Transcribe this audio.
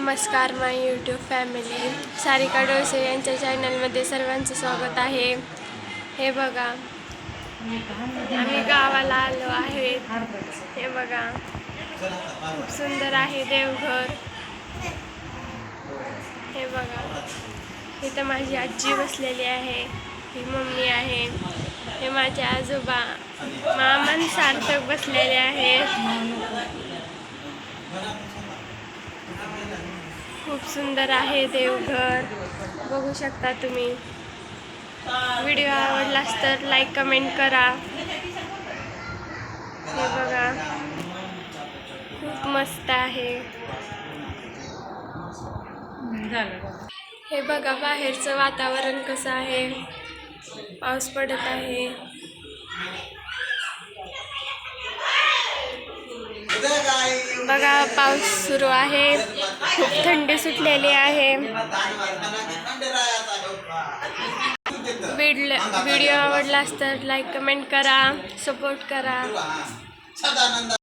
नमस्कार माय YouTube family Sarika डोसे यांच्या चॅनलमध्ये सर्वांचं स्वागत आहे. हे बघा आम्ही गावाला आलो आहे हे बघा खूप सुंदर आहे देवघर. हे बघा इथं माझी आजी बसलेली आहे ही मम्मी आहे. हे माझे आजोबा मामान सार्थक बसलेले आहेत. खूप सुंदर आहे देवघर. बघू शकता तुम्ही. व्हिडिओ आवडलास तर लाईक कमेंट करा. हे बघा. खूप मस्त आहे. हे बघा बाहेरचं वातावरण कसं आहे? पाऊस पडत आहे. बघा पाऊस सुरू आहे. खूप थंडी सुटलेली आहे. व्हिडिओ आवडलास तर लाईक कमेंट करा सपोर्ट करा.